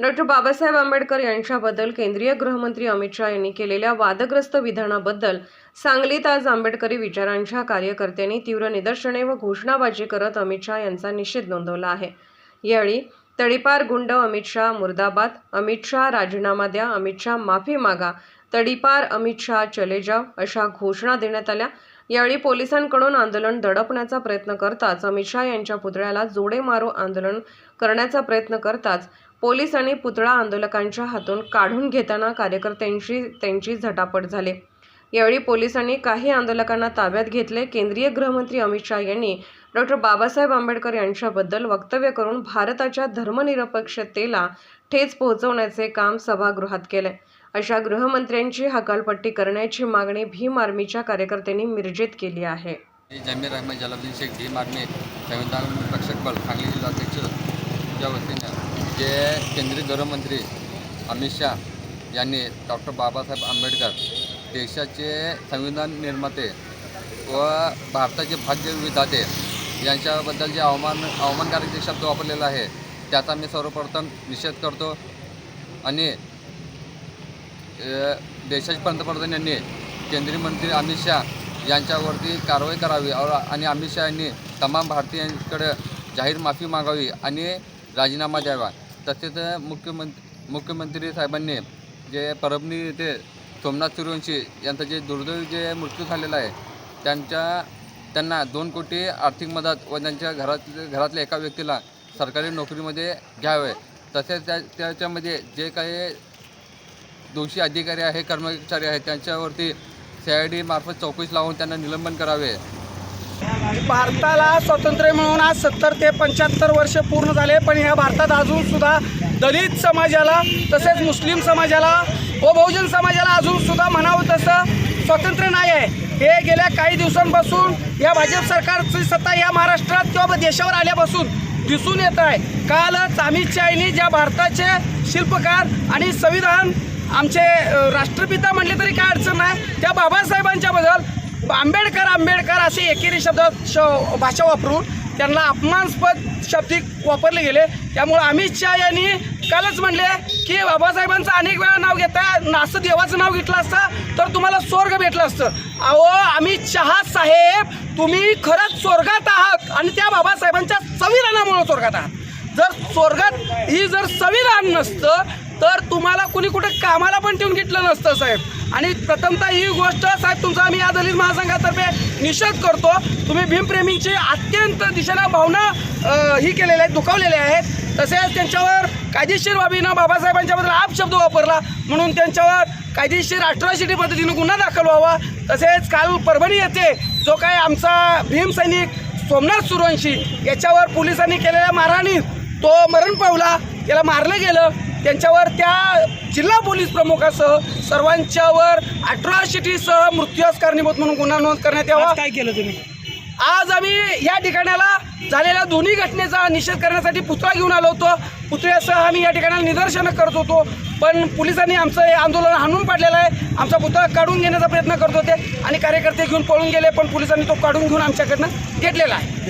Doctor Babasaheb Ambedkar यांच्याबद्दल केंद्रीय गृहमंत्री अमित शहा यांनी केलेल्या वादग्रस्त विधानाबद्दल सांगलीत आज आंबेडकरी विचारांच्या कार्यकर्त्यांनी तीव्र निदर्शने व घोषणाबाजी करत अमित शहा यांचा निषेध नोंदवला आहे. यावेळी तडीपार गुंड अमित शहा मुर्दाबाद अमित शहा राजीनामा द्या अमित शहा माफी मागा तडीपार अमित शहा चले जाव अशा घोषणा देण्यात आल्या. यावेळी पोलिसांकडून आंदोलन दडपण्याचा प्रयत्न करताच अमित शहा यांच्या पुतळ्याला जोडे मारो आंदोलन करण्याचा प्रयत्न करताच पोलिसांनी पुतळा आंदोलकांच्या हातून काढून घेताना कार्यकर्त्यांशी त्यांची झटापट झाली. यावेळी पोलिसांनी काही आंदोलकांना ताब्यात घेतले. केंद्रीय गृहमंत्री अमित शहा यांनी डॉक्टर बाबासाहेब आंबेडकर यांच्याबद्दल वक्तव्य करून भारताच्या धर्मनिरपेक्षतेला ठेच पोहोचवण्याचे काम सभागृहात केले. अशा गृहमंत्र्यांची हकालपट्टी करण्याची मागणी भीम आर्मीच्या कार्यकर्त्यांनी मिरजेत केली आहे. जमीर अहमद जलालुद्दीन शेख भीम आर्मी संविधान रक्षक बल सांगली जिल्हाध्यक्ष या जे केंद्रीय गृहमंत्री अमित शहा यांनी डॉक्टर बाबासाहेब आंबेडकर देशाचे संविधान निर्माते व भारताचे भाग्य विधाते यांच्याबद्दल जे अवमान अवमानकारक जे शब्द वापरलेला आहे त्याचा मी सर्वप्रथम निषेध करतो. आणि देशाचे पंतप्रधान यांनी केंद्रीय मंत्री अमित शहा यांच्यावरती कारवाई करावी आणि अमित शहा यांनी तमाम भारतीयांकडे जाहीर माफी मागावी आणि राजीनामा द्यावा. तसेच मुख्यमंत्री मुख्यमंत्री साहेबांनी जे परभणी येथे सोमनाथ सूर्यवंशी यांचा जे दुर्दैवी जे मृत्यू झालेला आहे त्यांच्या त्यांना दोन कोटी आर्थिक मदत व त्यांच्या घरात घरातल्या एका व्यक्तीला सरकारी नोकरीमध्ये घ्यावे. तसेच त्या त्याच्यामध्ये जे काही दोषी अधिकारी आहे कर्मचारी आहेत त्यांच्यावरती सी आय डी मार्फत चौकशी लावून त्यांना निलंबन करावे. भारताला स्वातंत्र्य मिळून आज सत्तर ते पंच्याहत्तर वर्ष पूर्ण झाले पण ह्या भारतात अजून सुद्धा दलित समाजाला तसेच मुस्लिम समाजाला व बहुजन समाजाला अजून सुद्धा म्हणावं तसं स्वातंत्र्य नाही आहे. हे गेल्या काही दिवसांपासून या भाजप सरकारची सत्ता या महाराष्ट्रात किंवा देशावर आल्यापासून दिसून येत आहे. कालच अमित शहानी ज्या भारताचे शिल्पकार आणि संविधान आमचे राष्ट्रपिता म्हणले तरी काय अडचण नाही त्या बाबासाहेबांच्याबद्दल आंबेडकर आंबेडकर असे एकेरी शब्द श भाषा वापरून त्यांना अपमानस्पद शब्दिक वापरले गेले. त्यामुळे अमित शहा यांनी कालच म्हणले की बाबासाहेबांचं अनेक वेळा नाव घेता नासं देवाचं नाव घेतलं असतं तर तुम्हाला स्वर्ग भेटलं असतं. अहो अमित शहा साहेब तुम्ही खरंच स्वर्गात आहात आणि त्या बाबासाहेबांच्या संविधानामुळे स्वर्गात आहात. जर स्वर्गात ही जर संविधान नसतं तर तुम्हाला कुणी कुठे कामाला पण ठेवून घेतलं नसतं साहेब. आणि प्रथमतः ही गोष्ट साहेब तुमचा आम्ही या दलित महासंघातर्फे निषेध करतो. तुम्ही भीमप्रेमींची अत्यंत दिशेला भावना ही केलेल्या आहेत दुखावलेल्या आहेत. तसेच त्यांच्यावर कायदेशीर बाबीनं बाबासाहेबांच्याबद्दल आप शब्द वापरला. म्हणून त्यांच्यावर कायदेशीर अठराशिटी पद्धतीनं गुन्हा दाखल व्हावा. तसेच काल परभणी येथे जो काय आमचा भीम सैनिक सोमनाथ सुरवंशी याच्यावर पोलिसांनी केलेल्या मारहाणीत तो मरण पावला. त्याला मारलं गेलं. त्यांच्यावर त्या जिल्हा पोलीस प्रमुखासह सर्वांच्यावर अठराशिटीसह मृत्यूस कारणीभूत म्हणून गुन्हा नोंद करण्यात यावा. काय केलं तुम्ही? आज आम्ही या ठिकाणाला झालेल्या दोन्ही घटनेचा निषेध करण्यासाठी पुतळा घेऊन आलो होतो. पुतळ्यासह आम्ही या ठिकाणाला निदर्शनं करत होतो. पण पोलिसांनी आमचं हे आंदोलन हाणून पाडलेलं आहे. आमचा पुतळा काढून घेण्याचा प्रयत्न करत होते आणि कार्यकर्ते घेऊन पळून गेले पण पोलिसांनी तो काढून घेऊन आमच्याकडनं घेतलेला आहे.